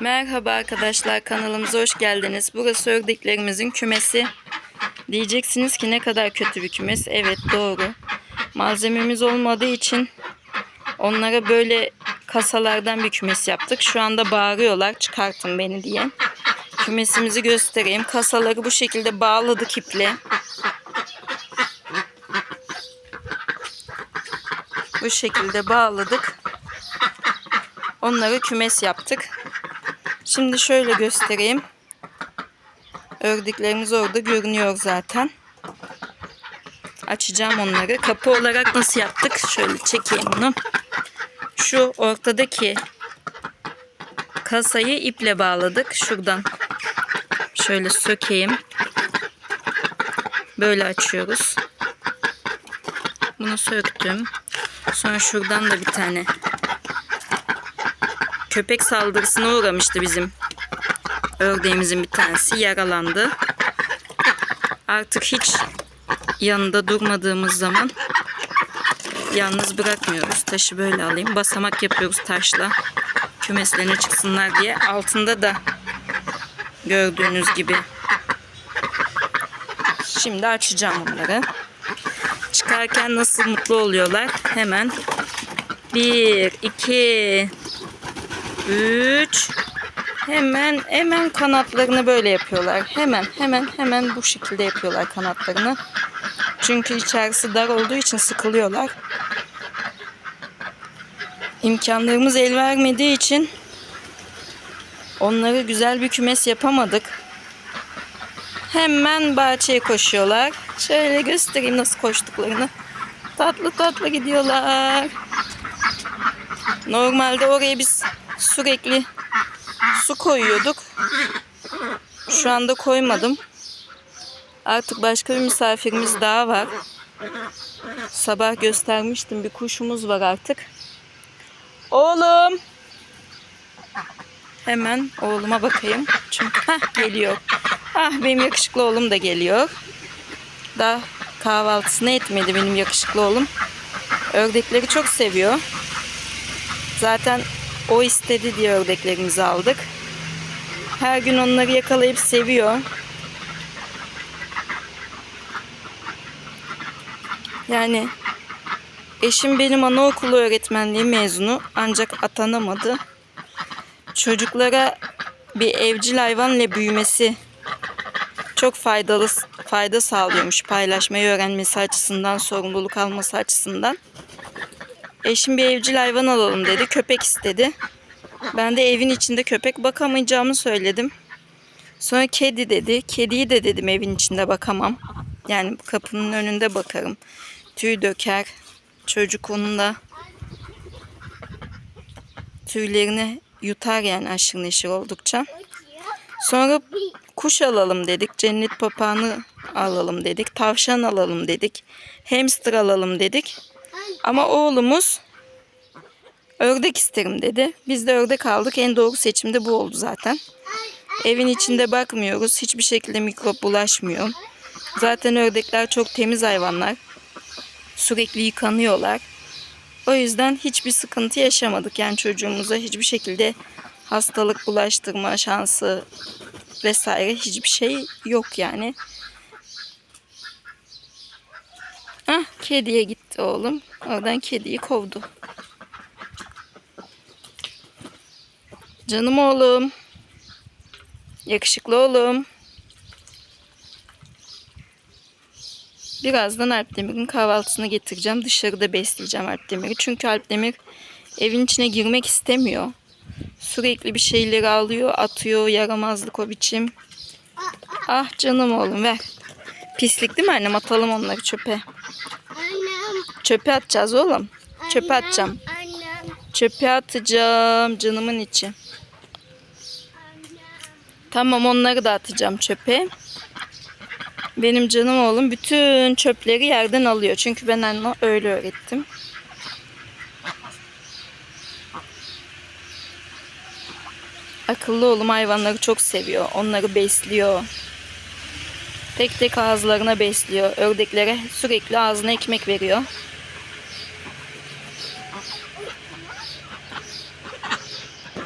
Merhaba arkadaşlar kanalımıza hoş geldiniz. Burası ördeklerimizin kümesi. Diyeceksiniz ki ne kadar kötü bir kümes. Evet doğru. Malzememiz olmadığı için onlara böyle kasalardan bir kümes yaptık. Şu anda bağırıyorlar çıkartın beni diye. Kümesimizi göstereyim. Kasaları bu şekilde bağladık iple. Bu şekilde bağladık. Onları kümes yaptık. Şimdi şöyle göstereyim. Ördüklerimiz orada görünüyor zaten. Açacağım onları. Kapı olarak nasıl yaptık? Şöyle çekeyim bunu. Şu ortadaki kasayı iple bağladık. Şuradan şöyle sökeyim. Böyle açıyoruz. Bunu söktüm. Sonra şuradan da bir tane köpek saldırısına uğramıştı bizim ördeğimizin bir tanesi yaralandı. Artık hiç yanında durmadığımız zaman yalnız bırakmıyoruz. Taşı böyle alayım. Basamak yapıyoruz taşla. Kümeslerine çıksınlar diye. Altında da gördüğünüz gibi. Şimdi açacağım onları. Çıkarken nasıl mutlu oluyorlar. Hemen bir, iki, üç. Hemen hemen kanatlarını böyle yapıyorlar. Hemen hemen hemen bu şekilde yapıyorlar kanatlarını. Çünkü içerisi dar olduğu için sıkılıyorlar. İmkanlarımız el vermediği için onları güzel bir kümes yapamadık. Hemen bahçeye koşuyorlar. Şöyle göstereyim nasıl koştuklarını. Tatlı tatlı gidiyorlar. Normalde oraya biz sürekli su koyuyorduk. Şu anda koymadım. Artık başka bir misafirimiz daha var. Sabah göstermiştim bir kuşumuz var artık. Oğlum. Hemen oğluma bakayım. Çünkü hah, geliyor. Ah benim yakışıklı oğlum da geliyor. Daha kahvaltısını etmedi benim yakışıklı oğlum. Ördekleri çok seviyor. Zaten o istedi diye ördeklerimizi aldık. Her gün onları yakalayıp seviyor. Yani eşim benim anaokulu öğretmenliği mezunu ancak atanamadı. Çocuklara bir evcil hayvanla büyümesi çok faydalı fayda sağlıyormuş paylaşmayı öğrenmesi açısından, sorumluluk alması açısından. Eşim bir evcil hayvan alalım dedi. Köpek istedi. Ben de evin içinde köpek bakamayacağımı söyledim. Sonra kedi dedi. Kediyi de dedim evin içinde bakamam. Yani kapının önünde bakarım. Tüy döker. Çocuk onunla tüylerini yutar yani aşırı neşir oldukça. Sonra kuş alalım dedik. Cennet papağanı alalım dedik. Tavşan alalım dedik. Hamster alalım dedik. Ama oğlumuz ördek isterim dedi. Biz de ördek aldık. En doğru seçim de bu oldu zaten. Evin içinde bakmıyoruz. Hiçbir şekilde mikrop bulaşmıyor. Zaten ördekler çok temiz hayvanlar. Sürekli yıkanıyorlar. O yüzden hiçbir sıkıntı yaşamadık. Yani çocuğumuza hiçbir şekilde hastalık bulaştırma şansı vesaire hiçbir şey yok yani. Ah kediye gitti oğlum. Oradan kediyi kovdu. Canım oğlum. Yakışıklı oğlum. Birazdan Alp Demir'in kahvaltısını getireceğim. Dışarıda besleyeceğim Alp Demir'i. Çünkü Alp Demir evin içine girmek istemiyor. Sürekli bir şeyleri alıyor, atıyor. Yaramazlık o biçim. Ah canım oğlum ver. Pislik değil mi annem? Atalım onları çöpe. Annem. Çöpe atacağız oğlum. Çöpe annem, atacağım. Annem. Çöpe atacağım canımın içi. Tamam onları da atacağım çöpe. Benim canım oğlum bütün çöpleri yerden alıyor. Çünkü ben anneme öyle öğrettim. Akıllı oğlum hayvanları çok seviyor. Onları besliyor. Tek tek ağızlarına besliyor. Ördeklere sürekli ağzına ekmek veriyor.